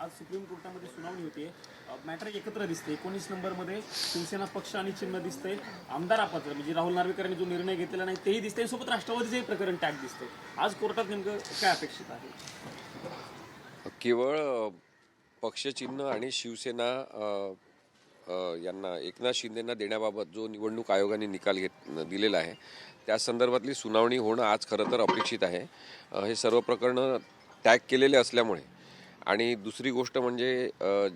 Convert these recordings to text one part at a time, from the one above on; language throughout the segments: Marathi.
आज सुप्रीम कोर्टामध्ये सुनावणी होते मॅटर एकत्र दिसते एकोणीस नंबरमध्ये शिवसेना पक्ष आणि चिन्ह दिसतंय. आमदार अपात्र म्हणजे राहुल नार्वेकरांनी जो निर्णय घेतलेला नाही तेही दिसतंय. सोबत राष्ट्रवादीचंही प्रकरण टॅग दिसतंय. आज कोर्टात नेमकं काय अपेक्षित आहे? केवळ पक्षचिन्ह आणि शिवसेना यांना एकनाथ शिंदेंना देण्याबाबत जो निवडणूक आयोगाने निकाल घेत दिलेला आहे त्या संदर्भातली सुनावणी होणं आज खरं तर अपेक्षित आहे. हे सर्व प्रकरणं टॅग केलेले असल्यामुळे आणि दुसरी गोष्ट म्हणजे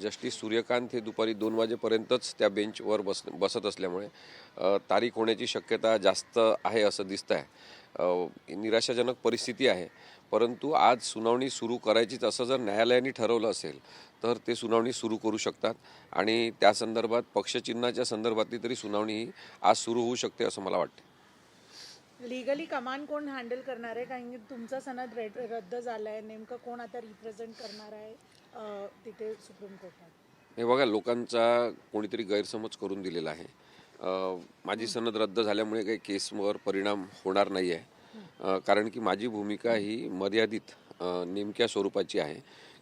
जस्टिस सूर्यकांत हे दुपारी दोन वाजेपर्यंतच त्या बेंचवर बस बसत असल्यामुळे तारीख होण्याची शक्यता जास्त आहे असं दिसतं आहे निराशाजनक परिस्थिती आहे. परंतु आज सुनावणी सुरू करायचीच असं जर न्यायालयाने ठरवलं असेल तर ते सुनावणी सुरू करू शकतात. आणि त्या संदर्भात पक्षचिन्हाच्या संदर्भातली तरी सुनावणी ही आज सुरू होऊ शकते असं मला वाटतं लिगली कमान कोण हँडल करणार आहे? कारण की तुमचा सनद रेड रद्द झाला आहे नेमकं कोण आता रिप्रेझेंट करणार आहे अं, तिथे सुप्रीम कोर्टात? हे बघा लोकांचा कोणीतरी गैरसमज करून दिलेला आहे. अ, माझी सनद रद्द झाल्यामुळे काही केसवर परिणाम होणार नाही आहे कारण की माझी भूमिका ही मर्यादित अ, नेमक्या स्वरूपाची आहे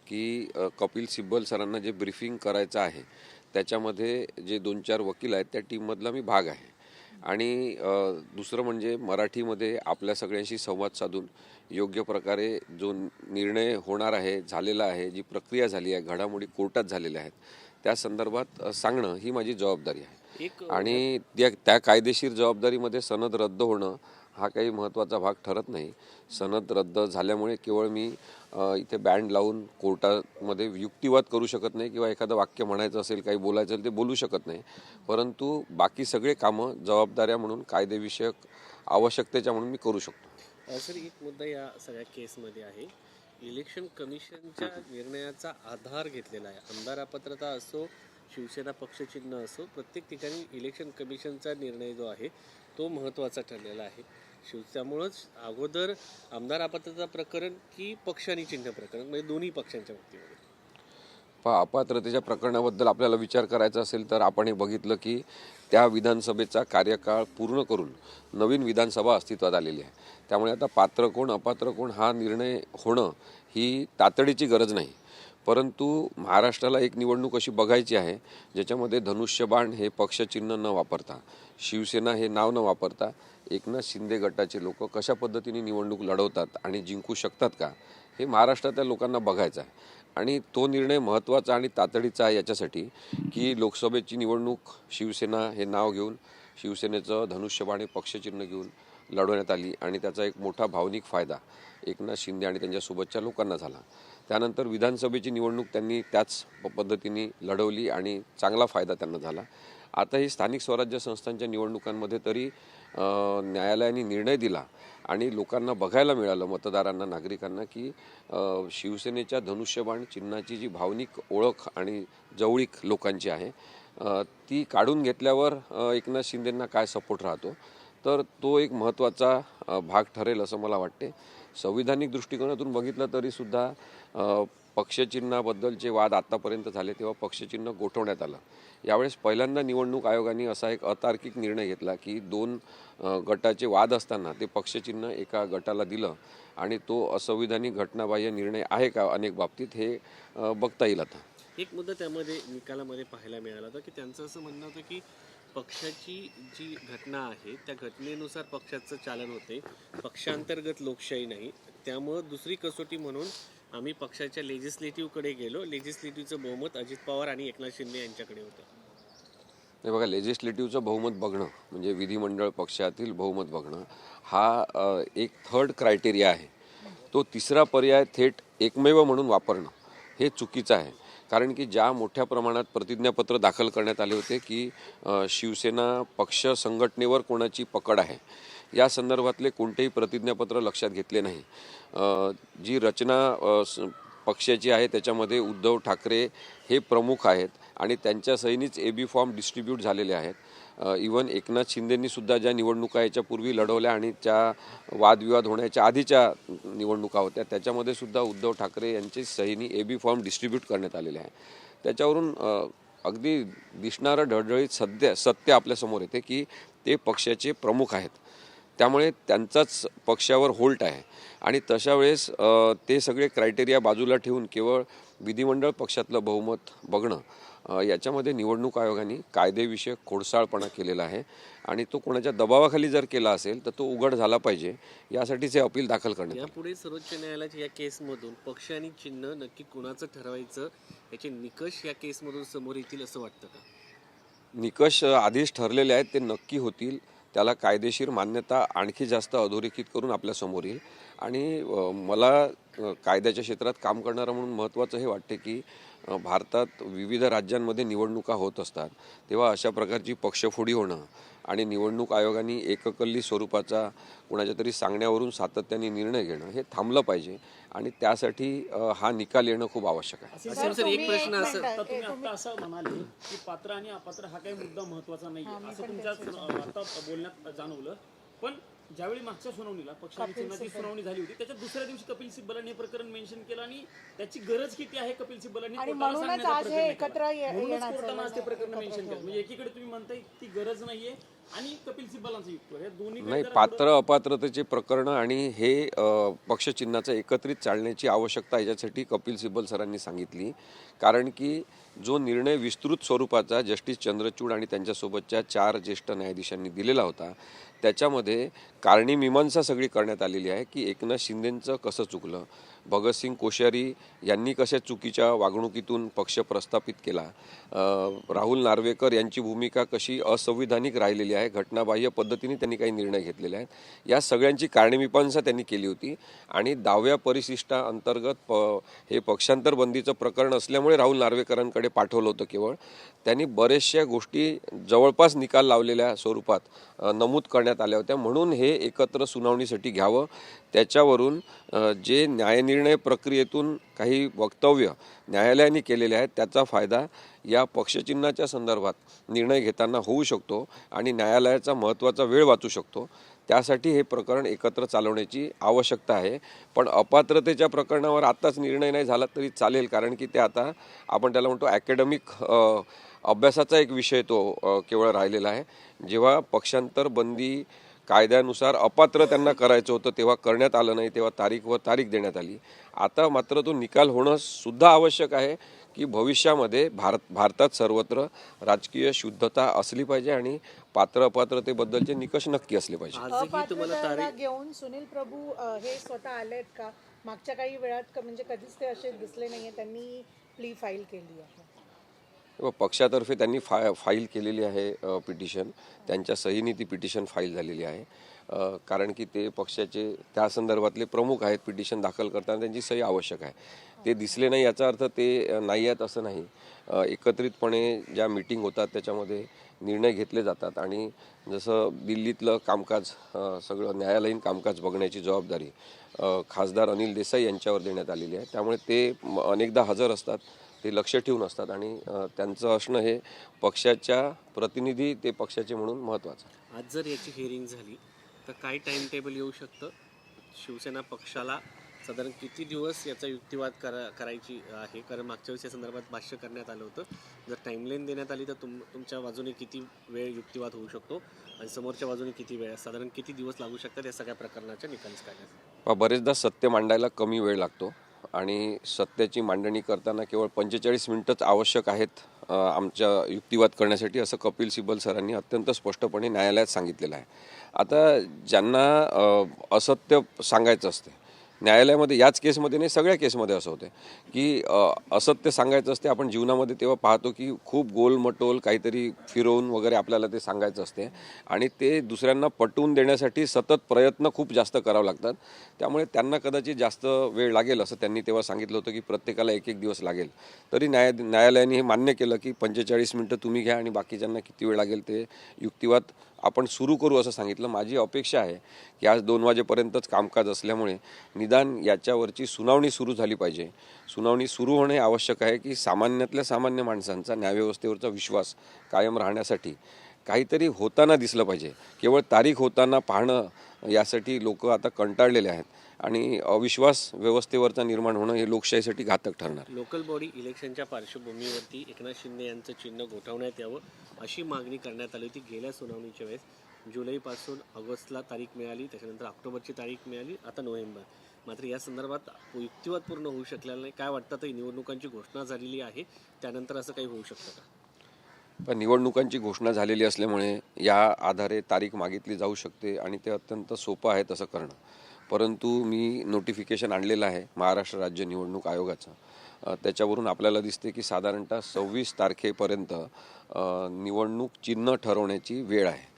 की अ, कपिल सिब्बल सरांना जे ब्रीफिंग करायचं आहे त्याच्यामध्ये जे दोन चार वकील आहेत त्या टीममधला मी भाग आहे. आणि दुसरं म्हणजे मराठीमध्ये आपल्या सगळ्यांशी संवाद साधून योग्य प्रकारे जो निर्णय होणार आहे झालेला आहे जी प्रक्रिया झाली आहे घडामोडी कोर्टात झालेल्या आहेत त्या संदर्भात सांगणं ही माझी जबाबदारी आहे. आणि त्या त्या कायदेशीर जबाबदारीमध्ये सनद रद्द होणं हा काही महत्त्वाचा भाग ठरत नाही. सनद रद्द झाल्यामुळे केवळ मी इथे बँड लावून कोर्टामध्ये युक्तिवाद करू शकत नाही किंवा एखादं वाक्य म्हणायचं असेल काही बोलायचं असेल ते बोलू शकत नाही. परंतु बाकी सगळे कामं जबाबदाऱ्या म्हणून कायदेविषयक आवश्यकतेच्या म्हणून मी करू शकतो. सर एक मुद्दा या सगळ्या केसमध्ये आहे. इलेक्शन कमिशनच्या निर्णयाचा आधार घेतलेला आहे. आमदार अपात्रता असो शिवसेना पक्षचिन्ह असो प्रत्येक ठिकाणी इलेक्शन कमिशनचा निर्णय जो आहे तो महत्त्वाचा ठरलेला आहे. शिव त्यामुळंच अगोदर आमदार अपात्रता प्रकरण की पक्ष आणि चिन्ह प्रकरण म्हणजे दोन्ही पक्षांच्या बाबतीमध्ये? पहा अपात्रतेच्या प्रकरणाबद्दल आपल्याला विचार करायचा असेल तर आपण हे बघितलं की त्या विधानसभेचा कार्यकाळ पूर्ण करून नवीन विधानसभा अस्तित्वात आलेली आहे. त्यामुळे आता पात्र कोण अपात्र कोण हा निर्णय होणं ही तातडीची गरज नाही. परंतु महाराष्ट्राला एक निवडणूक अशी बघायची आहे ज्याच्यामध्ये धनुष्यबाण हे पक्षचिन्ह न वापरता शिवसेना हे नाव न वापरता एकनाथ शिंदे गटाचे लोक कशा पद्धतीने निवडणूक लढवतात आणि जिंकू शकतात का हे महाराष्ट्रातल्या लोकांना बघायचं आहे. आणि तो निर्णय महत्त्वाचा आणि तातडीचा आहे याच्यासाठी की लोकसभेची निवडणूक शिवसेना हे नाव घेऊन शिवसेनेचं धनुष्यबाण हे पक्षचिन्ह घेऊन लढवण्यात आली आणि त्याचा एक मोठा भावनिक फायदा एकनाथ शिंदे आणि त्यांच्यासोबतच्या लोकांना झाला. त्यानंतर विधानसभेची निवडणूक त्यांनी त्याच प- पद्धतीने लढवली आणि चांगला फायदा त्यांना झाला. आता हे स्थानिक स्वराज्य संस्थांच्या निवडणुकांमध्ये तरी न्यायालयाने निर्णय दिला आणि लोकांना बघायला मिळालं मतदारांना नागरिकांना की शिवसेनेच्या धनुष्यबाण चिन्हाची जी भावनिक ओळख आणि जवळीक लोकांची आहे ती काढून घेतल्यावर एकनाथ शिंदेंना काय सपोर्ट राहतो? तर तो एक महत्त्वाचा भाग ठरेल असं मला वाटते. संविधानिक दृष्टिकोनातून बघितलं तरी सुद्धा अ, पक्षचिन्हाबद्दलचे वाद आत्तापर्यंत झाले तेव्हा पक्षचिन्ह गोठवण्यात आलं. यावेळेस पहिल्यांदा निवडणूक आयोगाने असा एक अतार्किक निर्णय घेतला की दोन गटाचे वाद असताना ते पक्षचिन्ह एका गटाला दिलं आणि तो असंविधानिक घटनाबाह्य निर्णय आहे का अनेक बाबतीत हे बघता येईल आता. एक मुद्दा त्यामध्ये निकालामध्ये पाहायला मिळाला होता की त्यांचं असं म्हणणं होतं की पक्षाची जी घटना आहे त्या घटनेनुसार पक्षाचं चालन होते. पक्षांतर्गत लोकशाही नाही. त्यामुळं दुसरी कसोटी म्हणून आम्ही पक्षाच्या लेजिस्लेटिव्हकडे गेलो. लेजिस्लेटिव्हचं बहुमत अजित पवार आणि एकनाथ शिंदे यांच्याकडे होतं. नाही बघा लेजिस्लेटिव्हचं बहुमत बघणं म्हणजे विधिमंडळ पक्षातील बहुमत बघणं हा एक थर्ड क्रायटेरिया आहे. तो तिसरा पर्याय थेट एकमेव म्हणून वापरणं हे चुकीचं आहे. कारण की ज्या मोठ्या प्रमाणात प्रतिज्ञापत्र दाखल करण्यात आले होते की शिवसेना पक्ष संघटनेवर कोणाची पकड आहे या संदर्भातले कोणतेही प्रतिज्ञापत्र लक्षात घेतले नाही. जी रचना पक्षाची आहे त्याच्यामध्ये उद्धव ठाकरे हे प्रमुख आहेत आणि त्यांच्या सहीनीच ए बी फॉर्म डिस्ट्रीब्यूट झालेले आहेत. इवन एकनाथ शिंदेंनी सुद्धा ज्या निवडणुका याच्यापूर्वी लढवल्या आणि त्या वादविवाद होण्याच्या आधीच्या निवडणुका होत्या त्याच्यामध्ये सुद्धा उद्धव ठाकरे यांची सहीनी ए बी फॉर्म डिस्ट्रीब्यूट करण्यात आलेले आहे. त्याच्यावरून अगदी दिसणारं ढळढळीत सध्या सत्य आपल्यासमोर येते की ते पक्षाचे प्रमुख आहेत. त्यामुळे त्यांचाच पक्षावर होल्ट आहे. आणि तशा वेळेस ते सगळे क्रायटेरिया बाजूला ठेवून केवळ विधिमंडळ पक्षातलं बहुमत बघणं याच्यामध्ये निवडणूक आयोगाने कायदेविषयक खोडसाळपणा केलेला आहे आणि तो कोणाच्या दबावाखाली जर केला असेल तर तो उघड झाला पाहिजे. यासाठीच अपील दाखल आलं. यापुढे सर्वोच्च न्यायालयाच्या या केसमधून पक्ष आणि चिन्ह नक्की कुणाचं ठरवायचं याचे निकष या केसमधून समोर येतील असं वाटतं का? निकष आधीच ठरलेले आहेत ते नक्की होतील. त्याला कायदेशीर मान्यता आणखी जास्त अधोरेखित करून आपल्यासमोर येईल. आणि मला कायद्याच्या क्षेत्रात काम करणारा म्हणून महत्त्वाचं हे वाटते की भारतात विविध राज्यांमध्ये निवडणुका होत असतात. तेव्हा अशा प्रकारची पक्षफोडी होणं आणि निवडणूक आयोगाने एककल्ली स्वरूपाचा कुणाच्या तरी सांगण्यावरून सातत्याने निर्णय घेणं हे थांबलं पाहिजे आणि त्यासाठी हा निकाल येणं खूप आवश्यक आहे. एक प्रश्न असं. आता तुम्ही आता असं म्हणाले की पात्र आणि अपात्र हा काही मुद्दा महत्त्वाचा नाही असं तुमच्या बोलण्यात जाणवलं. पण ज्यावेळी मागच्या सुनावणीला पक्ष आणि चिन्हाची सुनावणी झाली होती त्याच्या दुसऱ्या दिवशी कपिल सिब्बलांनी हे प्रकरण मेन्शन केलं आणि त्याची गरज किती आहे कपिल सिब्बलांनी कोर्टाला हे आज ते प्रकरण मेन्शन केलं. म्हणजे एकीकडे तुम्ही म्हणताय ती गरज नाहीये आणि कपिल सिब्बलांचं दोन्ही नाही पात्र अपात्रतेचे प्रकरण आणि हे अ, पक्षचिन्हाचं एकत्रित चालण्याची आवश्यकता याच्यासाठी कपिल सिब्बल सरांनी सांगितली. कारण की जो निर्णय विस्तृत स्वरूपाचा जस्टिस चंद्रचूड आणि त्यांच्यासोबतच्या चार ज्येष्ठ न्यायाधीशांनी दिलेला होता त्याच्यामध्ये कारणी मीमांसा सगळी करण्यात आलेली आहे की एकनाथ शिंदेंचं कसं चुकलं. भगतसिंग कोश्यारी यांनी कशा चुकीच्या वागणुकीतून पक्ष प्रस्थापित केला? राहुल नार्वेकर यांची भूमिका कशी असंविधानिक राहिलेली आहे? घटनाबाह्य पद्धतीने त्यांनी काही निर्णय घेतलेले आहेत. या सगळ्यांची कारणमीपांसा त्यांनी केली होती. आणि दहाव्या परिशिष्टा अंतर्गत प हे पक्षांतर बंदीचं प्रकरण असल्यामुळे राहुल नार्वेकरांकडे पाठवलं होतं केवळ. त्यांनी बऱ्याचशा गोष्टी जवळपास निकाल लावलेल्या स्वरूपात नमूद करण्यात आल्या होत्या. म्हणून हे एकत्र सुनावणीसाठी घ्यावं. त्याच्यावरून जे न्यायनिर्णय प्रक्रियेतून काही वक्तव्य न्यायालयाने केलेले आहेत त्याचा फायदा या पक्षचिन्हाच्या संदर्भात निर्णय घेताना होऊ शकतो आणि न्यायालयाचा महत्त्वाचा वेळ वाचू शकतो. त्यासाठी हे प्रकरण एकत्र चालवण्याची आवश्यकता आहे. पण अपात्रतेच्या प्रकरणावर आत्ताच निर्णय नाही झाला तरी चालेल कारण की ते आता आपण त्याला म्हणतो ॲकॅडमिक अभ्यासाचा एक विषय तो केवळ राहिलेला आहे. जेव्हा पक्षांतर बंदी कायद्यानुसार अपात्र त्यांना करायचं होतं तेव्हा करण्यात आलं नाही तेव्हा तारीख व तारीख देण्यात आली. आता मात्र तो निकाल होणं सुद्धा आवश्यक आहे की भविष्यामध्ये भारत भारतात सर्वत्र राजकीय शुद्धता असली पाहिजे आणि पात्र अपात्रतेबद्दलचे निकष नक्की असले पाहिजे. आजही तुम्हाला अपात्रता तारीख घेऊन सुनील प्रभू हे स्वतः आलेत का? मागच्या काही वेळात म्हणजे कधीच ते असे दिसले नाहीये. त्यांनी प्ली फाईल केली आहे. पक्षातर्फे त्यांनी फा फाईल केलेली आहे पिटिशन त्यांच्या सहीने ती पिटिशन फाईल झालेली आहे. कारण की ते पक्षाचे त्या संदर्भातले प्रमुख आहेत पिटिशन दाखल करताना त्यांची सही आवश्यक आहे. ते दिसले नाही याचा अर्थ ते नाही आहेत असं नाही. एकत्रितपणे ज्या मीटिंग होतात त्याच्यामध्ये निर्णय घेतले जातात. आणि जसं दिल्लीतलं कामकाज सगळं न्यायालयीन कामकाज बघण्याची जबाबदारी खासदार अनिल देसाई यांच्यावर देण्यात आलेली आहे. त्यामुळे ते म- अनेकदा हजर असतात. ते लक्ष ठेवून असतात आणि त्यांचं असणं हे पक्षाच्या प्रतिनिधी ते पक्षाचे म्हणून महत्त्वाचं. आज जर याची हिअरिंग झाली तर काय टाइम टेबल येऊ शकतं? शिवसेना पक्षाला साधारण किती दिवस याचा युक्तिवाद करा करायची आहे? कारण मागच्या वेळेस या संदर्भात भाष्य करण्यात आलं होतं. जर टाईमलाईन देण्यात आली तर तुम तुमच्या बाजूने किती वेळ युक्तिवाद होऊ शकतो? आणि समोरच्या बाजूने किती वेळ? साधारण किती दिवस लागू शकतात या सगळ्या प्रकरणाच्या निकालीस काढण्यास बरेचदा सत्य मांडायला कमी वेळ लागतो. आणि सत्याची मांडणी करताना केवळ पंचेचाळीस मिनिटंच आवश्यक आहेत आमच्या युक्तिवाद करण्यासाठी असं कपिल सिब्बल सरांनी अत्यंत स्पष्टपणे न्यायालयात सांगितलेलं आहे. आता ज्यांना असत्य सांगायचं असते न्यायालयामध्ये याच केसमध्ये नाही सगळ्या केसमध्ये असं होते की असत्य सांगायचं असते आपण जीवनामध्ये तेव्हा पाहतो की खूप गोलमटोल काहीतरी फिरवून वगैरे आपल्याला ते सांगायचं असते. आणि ते दुसऱ्यांना पटवून देण्यासाठी सतत प्रयत्न खूप जास्त करावे लागतात. त्यामुळे त्यांना कदाचित जास्त वेळ लागेल असं त्यांनी तेव्हा सांगितलं होतं की प्रत्येकाला एक एक दिवस लागेल. तरी न्याय न्यायालयाने हे मान्य केलं की पंचेचाळीस मिनटं तुम्ही घ्या आणि बाकीच्यांना किती वेळ लागेल ते युक्तिवाद आपण सुरू करू असं सांगितलं. माझी अपेक्षा आहे की आज दोन वाजेपर्यंतच कामकाज असल्यामुळे निदान याच्यावरची सुनावणी सुरू झाली पाहिजे. सुनावणी सुरू होणे आवश्यक आहे की सामान्यातल्या सामान्य माणसांचा न्यायव्यवस्थेवरचा विश्वास कायम राहण्यासाठी काहीतरी होताना दिसलं पाहिजे. केवळ तारीख होताना पाहणं यासाठी लोक आता कंटाळलेले आहेत. आणि अविश्वास व्यवस्थेवरचा निर्माण होणं हे लोकशाहीसाठी घातक ठरणार. लोकल बॉडी इलेक्शनच्या पार्श्वभूमीवरती एकनाथ शिंदे यांचं चिन्ह गोठवण्यात यावं अशी मागणी करण्यात आली होती गेल्या सुनावणीच्या वेळेस. जुलैपासून ऑगस्टला तारीख मिळाली त्याच्यानंतर ऑक्टोबरची तारीख मिळाली आता नोव्हेंबर. मात्र या संदर्भात युक्तिवाद पूर्ण होऊ शकलेला नाही. काय वाटतं? तर निवडणुकांची घोषणा झालेली आहे. त्यानंतर असं काही होऊ शकतं का? पण निवडणुकांची घोषणा झालेली असल्यामुळे या आधारे तारीख मागितली जाऊ शकते आणि ते अत्यंत सोपं आहे तसं करणं. परंतु मी नोटिफिकेशन आणलेलं आहे महाराष्ट्र राज्य निवडणूक आयोगाचं. त्याच्यावरून आपल्याला दिसते की साधारणतः सव्वीस तारखेपर्यंत निवडणूक चिन्ह ठरवण्याची वेळ आहे.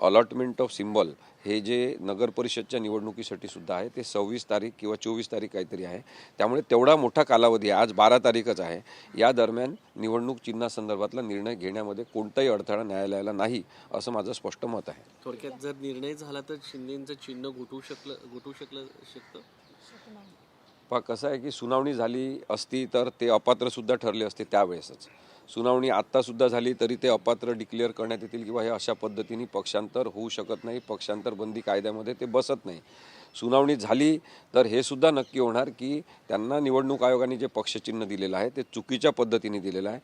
अलॉटमेंट ऑफ सिम्बॉल हे जे नगर परिषदच्या निवडणुकीसाठी सुद्धा आहे ते सव्वीस तारीख किंवा चोवीस तारीख काहीतरी आहे. त्यामुळे तेवढा मोठा कालावधी आहे आज बारा तारीखच आहे. या दरम्यान निवडणूक चिन्हासंदर्भातला निर्णय घेण्यामध्ये कोणताही अडथळा न्यायालयाला नाही असं माझं स्पष्ट मत आहे. थोडक्यात जर निर्णय झाला तर शिंदेचं चिन्ह घुटू शकलं घुटू शकलं शकतं? पण कसं आहे की सुनावणी झाली असती तर ते अपात्रसुद्धा ठरले असते त्यावेळेसच. सुनावणी आत्तासुद्धा झाली तरी ते अपात्र डिक्लेअर करण्यात येतील किंवा हे अशा पद्धतीने पक्षांतर होऊ शकत नाही पक्षांतर बंदी कायद्यामध्ये ते बसत नाही. सुनावणी झाली तर हे सुद्धा नक्की होणार की त्यांना निवडणूक आयोगाने जे पक्षचिन्ह दिलेलं आहे ते चुकीच्या पद्धतीने दिलेलं आहे.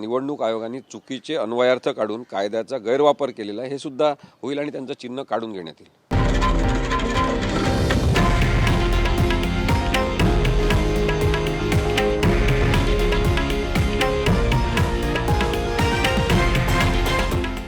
निवडणूक आयोगाने चुकीचे अन्वयार्थ काढून कायद्याचा गैरवापर केलेला आहे हे सुद्धा होईल आणि त्यांचं चिन्ह काढून घेण्यात येईल.